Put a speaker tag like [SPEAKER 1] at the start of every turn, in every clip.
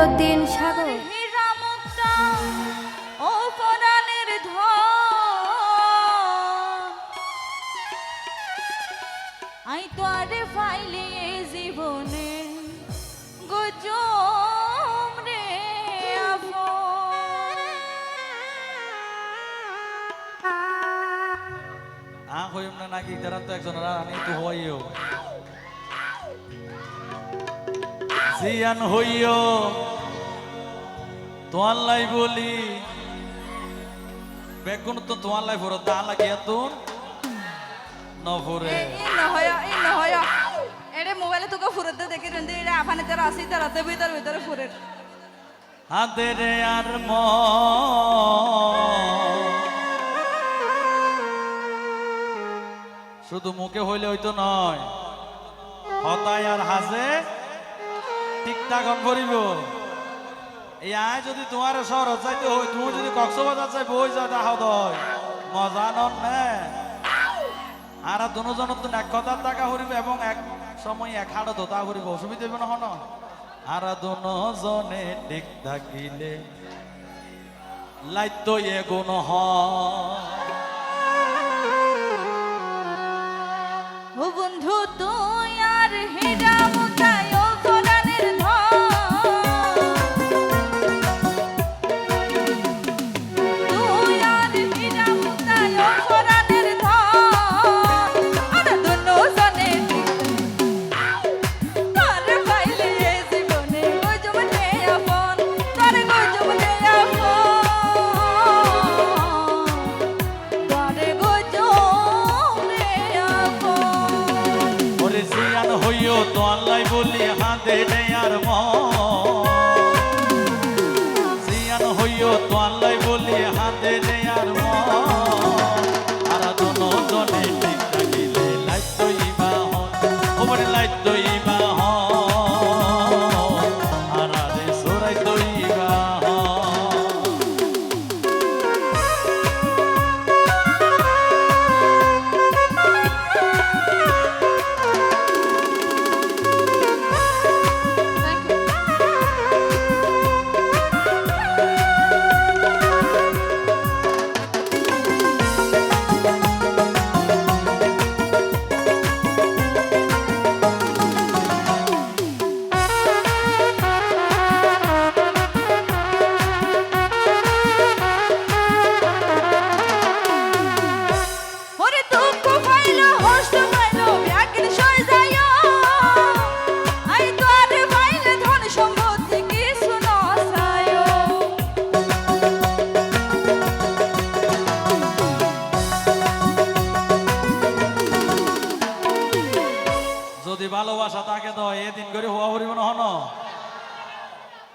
[SPEAKER 1] মইনুদ্দিন সাগর।
[SPEAKER 2] ও পরাণের আই তো আরে ফাইলে জীবনে গজম রে
[SPEAKER 3] আ হইম না নাকি? তারা তো একজন রানী তো হইও জিয়ান হইও তোমার লাই বলি। বেগুন তো তোমার লাই ফরত দা লাগিয়া তুন নফরে
[SPEAKER 2] এই নহয় এই নহয় এরে মোবাইলে তোকে ফুরতে দেখে রেন্দে এটা আফানে তার আসি তার হাতে ভিতর ভিতরে ফুরে
[SPEAKER 3] হাতের আর ম শুধু মুখে হইলে হইতো নয় হতায় আর হাসে ঠিকঠাক করিব যদি তোমার শহর যাইতে হই তুমি যদি কক্সবাজার যাই বই যাও তাহাও দয় মজা নন নে। আর দুজনের তো এক কথার টাকা হরিব এবং এক সময় এক হাড় ধোতা হরিব, অসুবিধা হইব না আর দুজনে ঠিক থাকিলে লাইত এগুণ হয়।
[SPEAKER 2] বন্ধু তুই
[SPEAKER 3] হইও তো আল্লাহ বলি হাতে নেয়ার মন।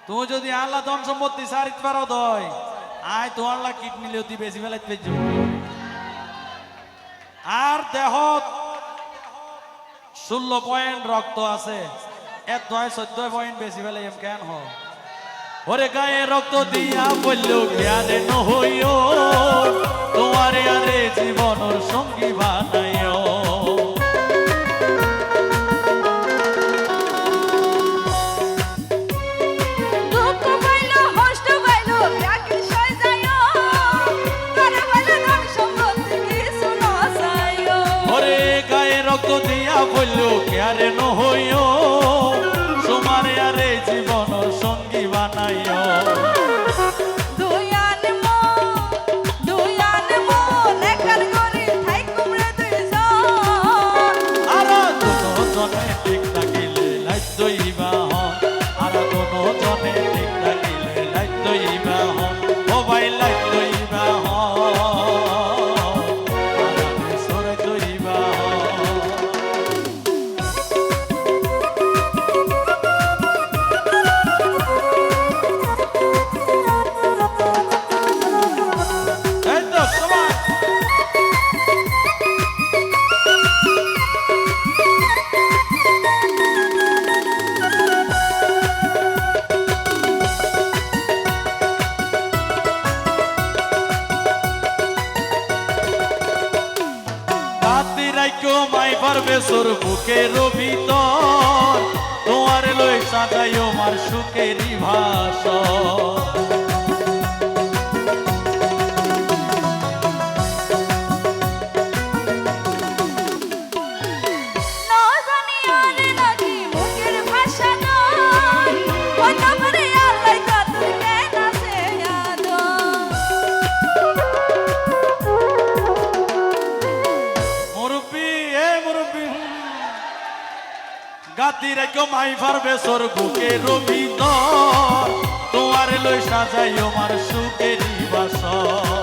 [SPEAKER 3] তুমি যদি আল্লাহ ধন সম্পত্তি সারিত পারো দয় আয় তো আল্লাহ কিডনি লিওতি বেশি বেলায় পেজ আর দেহ ষোলো পয়েন্ট রক্ত আছে, এত নয় চোদ্দ পয়েন্ট বেশি বেলা এম কেন হ? ওরে গায়ে রক্ত দিয়া বলল জ্ঞানে নহইও, তোমারে আরে জীবনের সঙ্গী বানাইও। দিয়া বলল কেয়ারে নহইও
[SPEAKER 2] তোর বুকে
[SPEAKER 3] রবি
[SPEAKER 2] তোমার লই সাজাই মার সুখেরই ভাষা
[SPEAKER 3] গাতি রেখো মাই ফারবে সর বুকে রবি তোমার লই সাজাই আমার সুখের
[SPEAKER 2] বাসর।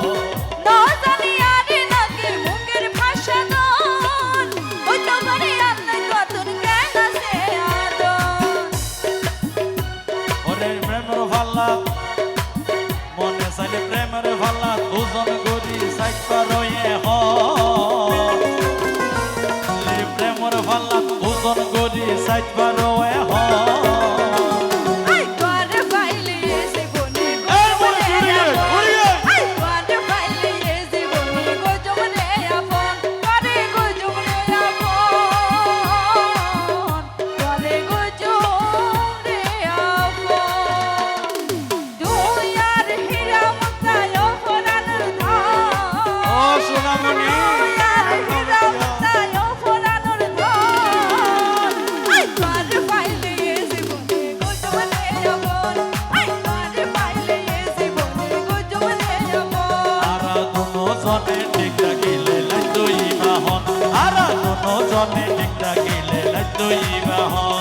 [SPEAKER 2] জনে
[SPEAKER 3] ঠিক থাকিলে লাইত ইবাহন আর কোনো জনে ঠিক থাকিলে লাইত ইবাহন